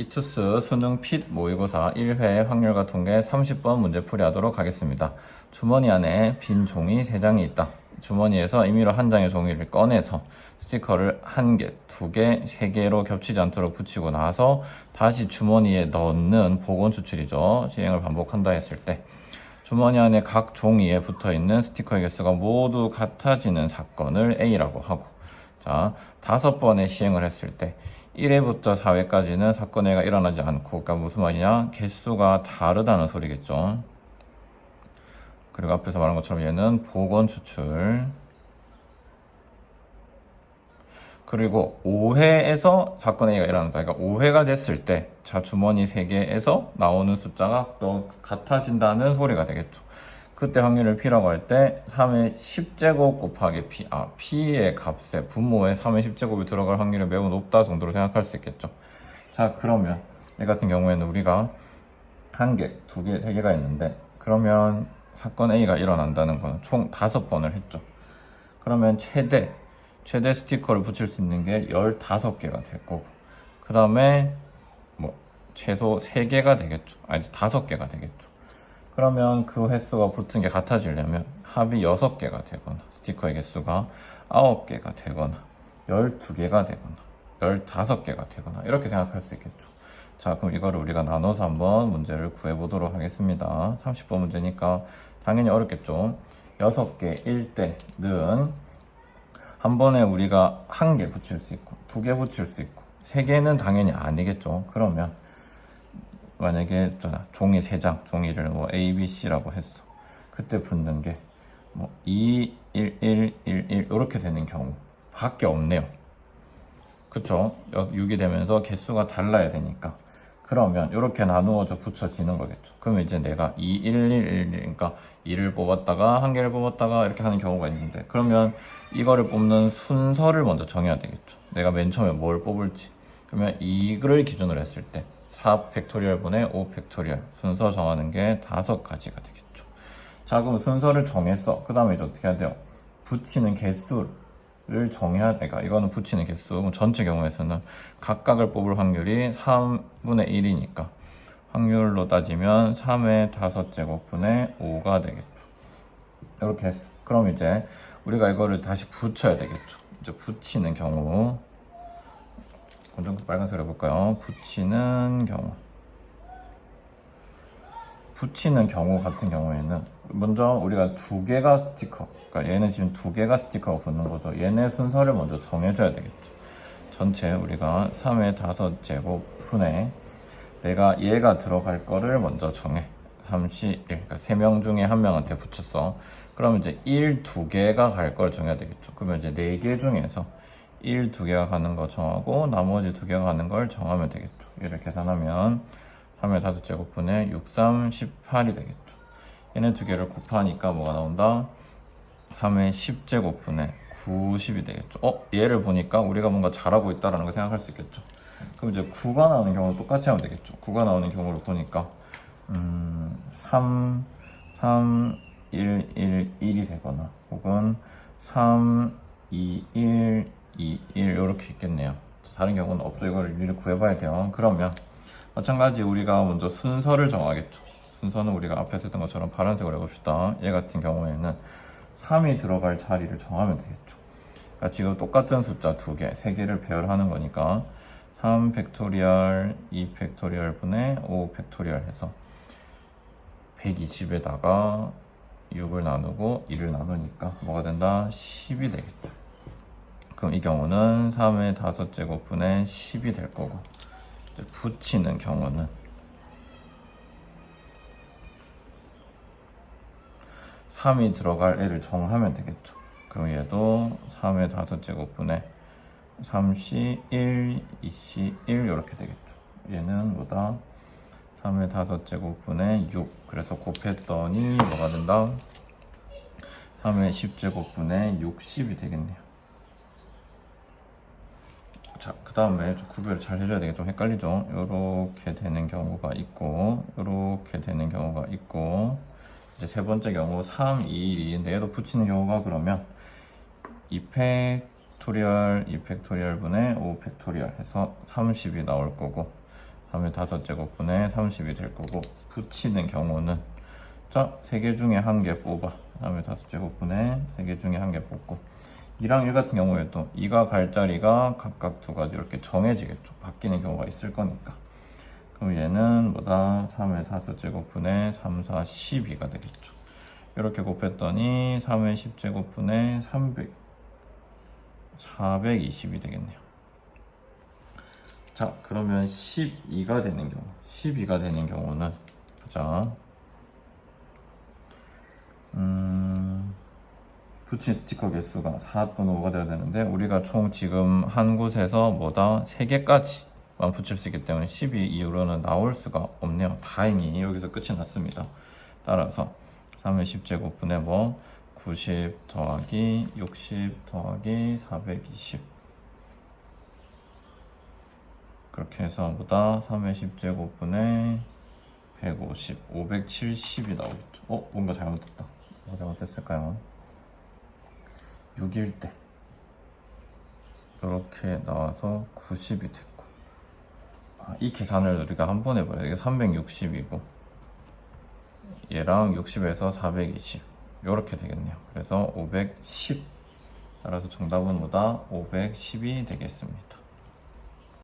이투스 수능 핏 모의고사 1회 확률과 통계 30번 문제 풀이 하도록 하겠습니다. 주머니 안에 빈 종이 3장이 있다. 주머니에서 임의로 한 장의 종이를 꺼내서 스티커를 한 개, 두 개, 세 개로 겹치지 않도록 붙이고 나서 다시 주머니에 넣는 복원 추출이죠. 시행을 반복한다 했을 때 주머니 안에 각 종이에 붙어 있는 스티커의 개수가 모두 같아지는 사건을 A라고 하고 자, 다섯 번의 시행을 했을 때 1회부터 4회까지는 사건 A가 일어나지 않고 그러니까 무슨 말이냐? 개수가 다르다는 소리겠죠. 그리고 앞에서 말한 것처럼 얘는 복원 추출 그리고 5회에서 사건 A가 일어난다. 그러니까 5회가 됐을 때, 자, 주머니 3개에서 나오는 숫자가 또 같아진다는 소리가 되겠죠. 그때 확률을 P라고 할 때, 3의 10제곱 곱하기 P, 아, P의 값에 분모에 3의 10제곱이 들어갈 확률이 매우 높다 정도로 생각할 수 있겠죠. 자, 그러면, 이 같은 경우에는 우리가 한 개, 두 개, 세 개가 있는데, 그러면 사건 A가 일어난다는 건 총 다섯 번을 했죠. 그러면 최대 최대 스티커를 붙일 수 있는 게 15개가 될 거고 그 다음에 뭐 최소 3개가 되겠죠 아니 5개가 되겠죠 그러면 그 횟수가 붙은 게 같아지려면 합이 6개가 되거나 스티커의 개수가 9개가 되거나 12개가 되거나 15개가 되거나 이렇게 생각할 수 있겠죠. 자 그럼 이거를 우리가 나눠서 한번 문제를 구해 보도록 하겠습니다. 30번 문제니까 당연히 어렵겠죠. 6개일 때는 한 번에 우리가 한 개 붙일 수 있고 두 개 붙일 수 있고 세 개는 당연히 아니겠죠. 그러면 만약에 종이 세 장, 종이를 뭐 A, B, C라고 했어. 그때 붙는 게 뭐 2, 1, 1, 1, 1 이렇게 되는 경우 밖에 없네요. 그쵸? 6이 되면서 개수가 달라야 되니까. 그러면 이렇게 나누어져 붙여지는 거겠죠. 그러면 이제 내가 2, 1, 1, 1, 그러니까 2를 뽑았다가 한 개를 뽑았다가 이렇게 하는 경우가 있는데 그러면 이거를 뽑는 순서를 먼저 정해야 되겠죠. 내가 맨 처음에 뭘 뽑을지. 그러면 이거를 기준으로 했을 때 4 팩토리얼분의 5 팩토리얼 순서 정하는 게 다섯 가지가 되겠죠. 자, 그럼 순서를 정했어. 그 다음에 이제 어떻게 해야 돼요? 붙이는 개수를 정해야 돼가 이거는 붙이는 개수 전체 경우에서는 각각을 뽑을 확률이 3분의 1이니까 확률로 따지면 3의 5제곱분의 5가 되겠죠 이렇게 했어 그럼 이제 우리가 이거를 다시 붙여야 되겠죠 이제 붙이는 경우 먼저 빨간색으로 해볼까요? 붙이는 경우. 붙이는 경우 같은 경우에는 먼저 우리가 두 개가 스티커 그러니까 얘는 지금 두 개가 스티커가 붙는 거죠. 얘네 순서를 먼저 정해줘야 되겠죠. 전체 우리가 3의 5제곱 분에 내가 얘가 들어갈 거를 먼저 정해. 31 그러니까 3명 중에 한 명한테 붙였어. 그러면 이제 1, 두 개가 갈 걸 정해야 되겠죠. 그러면 이제 4개 중에서 1, 두 개가 가는 거 정하고 나머지 두 개가 가는 걸 정하면 되겠죠 얘를 계산하면 3의 5제곱분의 6, 3, 18이 되겠죠. 얘네 두 개를 곱하니까 뭐가 나온다? 3의 10제곱분의 90이 되겠죠. 어? 얘를 보니까 우리가 뭔가 잘하고 있다라는 걸 생각할 수 있겠죠. 그럼 이제 9가 나오는 경우는 똑같이 하면 되겠죠. 9가 나오는 경우를 보니까 음, 3, 3, 1, 1, 1이 되거나 혹은 3, 2, 1, 2, 1 이렇게 있겠네요. 다른 경우는 없죠. 이걸 일일이 구해봐야 돼요. 그러면 마찬가지 우리가 먼저 순서를 정하겠죠. 순서는 우리가 앞에서 했던 것처럼 파란색으로 해봅시다. 얘 같은 경우에는 3이 들어갈 자리를 정하면 되겠죠. 그러니까 지금 똑같은 숫자 두 개, 세 개를 배열하는 거니까 3 팩토리얼, 2 팩토리얼 분의 5 팩토리얼 해서 120에다가 6을 나누고 1을 나누니까 뭐가 된다? 10이 되겠죠. 그럼 이 경우는 3의 5제곱분의 10이 될 거고 붙이는 경우는 3이 들어갈 애를 정하면 되겠죠. 그럼 얘도 3의 5제곱분의 3C 1, 2C 1 이렇게 되겠죠. 얘는 뭐다? 3의 5제곱분의 6 그래서 곱했더니 뭐가 된다? 3의 10제곱분의 60이 되겠네요. 자, 그 다음에 좀 구별을 잘 해줘야 되게 좀 헷갈리죠? 이렇게 되는 경우가 있고, 이렇게 되는 경우가 있고, 이제 세 번째 경우 3, 2, 1인데 얘도 붙이는 경우가 그러면 2 팩토리얼, 2 팩토리얼 분의 5 팩토리얼 해서 30이 나올 거고, 3의 5제곱분의 30이 될 거고 붙이는 경우는 자, 세 개 중에 한 개 뽑아. 다음에 다섯 제곱분의 세 개 중에 한 개 뽑고. 2랑 1 같은 경우에도 2가 갈 자리가 각각 두 가지 이렇게 정해지겠죠. 바뀌는 경우가 있을 거니까. 그럼 얘는 뭐다? 3의 다섯 제곱분의 3, 4, 12가 되겠죠. 이렇게 곱했더니 3의 10제곱분의 300, 420이 되겠네요. 자, 그러면 12가 되는 경우, 12가 되는 경우는 보자. 음, 붙인 스티커 개수가 4 또는 5가 되어야 되는데 우리가 총 지금 한 곳에서 뭐다 3개까지만 붙일 수 있기 때문에 12 이후로는 나올 수가 없네요 다행히 여기서 끝이 났습니다 따라서 3의 10제곱분의 뭐 90 더하기 60 더하기 420 그렇게 해서 뭐다 3의 10제곱분의 150, 570이 나오겠죠. 어? 뭔가 잘못됐다. 뭐가 잘못됐을까요? 6일 때 이렇게 나와서 90이 됐고 아, 이 계산을 우리가 한 번 해봐요. 이게 360이고 얘랑 60에서 420 이렇게 되겠네요. 그래서 510 따라서 정답은 뭐다? 510이 되겠습니다.